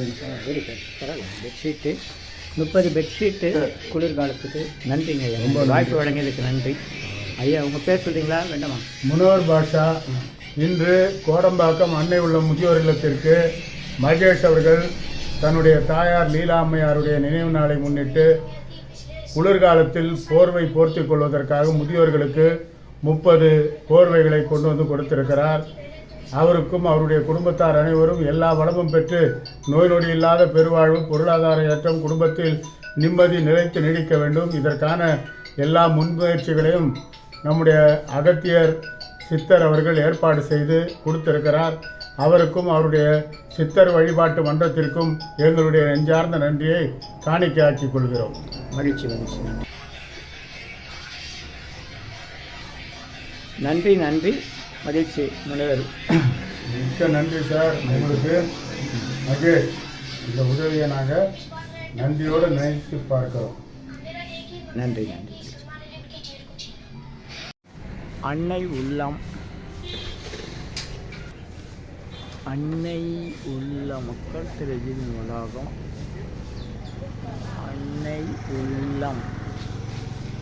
நிமிஷம் very good பரவாயில்ல bedsheet. முப்பது பெட்ஷீட்டு குளிர்காலத்துக்கு நன்றிங்க ஐயா. ரொம்ப வாய்ப்பு வழங்கியதுக்கு நன்றி. ஐயா உங்கள் பேர் சொல்கிறீங்களா வேண்டாமா? முனோர் பாஷா இன்று கோடம்பாக்கம் அன்னை உள்ள முதியோர் இல்லத்திற்கு மகேஷ் அவர்கள் தன்னுடைய தாயார் லீலாம்மையாருடைய நினைவு நாளை முன்னிட்டு குளிர்காலத்தில் போர்வை போர்த்தி கொள்வதற்காக முதியோர்களுக்கு முப்பது போர்வைகளை கொண்டு வந்து கொடுத்திருக்கிறார். அவருக்கும் அவருடைய குடும்பத்தார் அனைவரும் எல்லா வளமும் பெற்று நோய் நொடி இல்லாத பெருவாழ்வு பொருளாதார ஏற்றம் குடும்பத்தில் நிம்மதி நிலைத்து நீடிக்க வேண்டும். இதற்கான எல்லா முன்முயற்சிகளையும் நம்முடைய அகத்தியர் சித்தர் அவர்கள் ஏற்பாடு செய்து கொடுத்திருக்கிறார். அவருக்கும் அவருடைய சித்தர் வழிபாட்டு மன்றத்திற்கும் எங்களுடைய நெஞ்சார்ந்த நன்றியை காணிக்கையாக்கிக் கொள்கிறோம். மகிழ்ச்சி மகிழ்ச்சி. நன்றி நன்றி. மகிழ்ச்சி முனைவர். மிக்க நன்றி சார். உங்களுக்கு மகேஷ் இந்த உதவியை நாங்கள் நன்றியோடு நினைத்து பார்க்கிறோம். நன்றி நன்றி. அன்னை உள்ளம். அன்னை உள்ள மக்கள் திரையின் வளாகம் அன்னை உள்ளம்.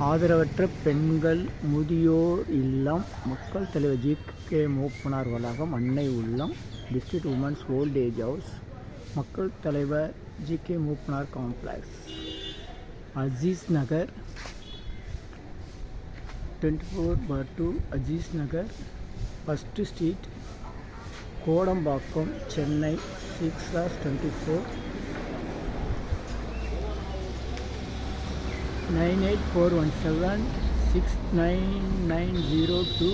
ஆதரவற்ற பெண்கள் முதியோர் இல்லம். மக்கள் தலைவர் ஜி. கே. மூப்பனார் வளாகம் அன்னை உள்ளம். District women's old age house மக்கள் தலைவர் G. K. Moopanar complex Aziz Nagar. Twenty four bar two Aziz Nagar. First street Kodambakkam Chennai six R twenty four nine eight four one seven six nine nine zero two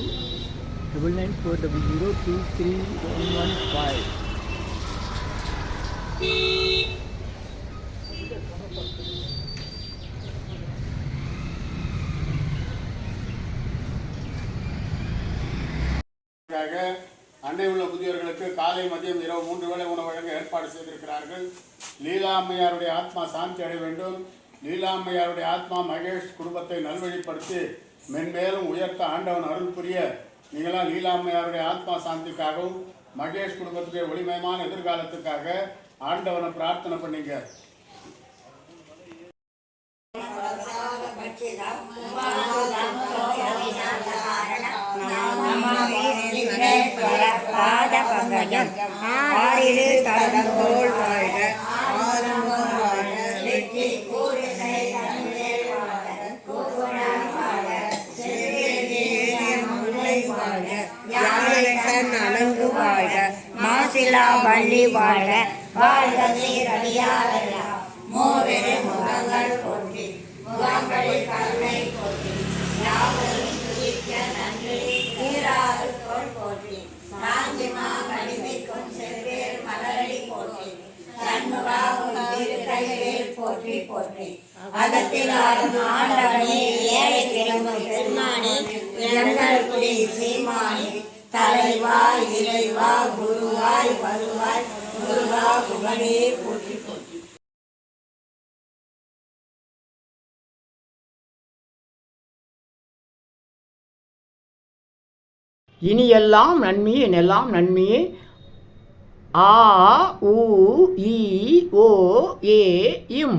double nine four double zero two three one one five இதற்காக அன்னை உள்ள முதியோர்களுக்கு காலை மதியம் இரவு மூன்று வேளை உணவு வழங்க ஏற்பாடு செய்திருக்கிறார்கள். லீலா அம்மையாருடைய ஆத்மா சாந்தி அடைய வேண்டும். லீலா அம்மையாருடைய ஆத்மா மகேஷ் குடும்பத்தை நல்வழிப்படுத்தி மென்மேலும் உயர்த்த ஆண்டவன் அருள் புரிய நீங்களாம் லீலா அம்மையாருடைய ஆத்மா சாந்திக்காகவும் மகேஷ் குடும்பத்துடைய ஒளிமயமான எதிர்காலத்துக்காக ஆண்டவனை பிரார்த்தனை பண்ணீங்க. பாத பங்கஜம் ஆறிரு கடந்தோள் வாழ்க வாழ்க. வெற்றி வாழ்க. மாசிலா வள்ளி வாழ்க. வாழ்க சீரடியாரெல்லாம் முகங்கள் போற்றி முகங்களில் கருணை போற்றி போற்றி. அகத்தில் ஆண்டவனே ஏழை பெருமானே இளங்கள் குடி சீமானே தலைவாய் இறைவா குருவாய் வருவாய் முருகா போற்றி போற்றி. இனி எல்லாம் நன்மையே எல்லாம் நன்மையே. ஆ உ இ ஓ ஏ இம்.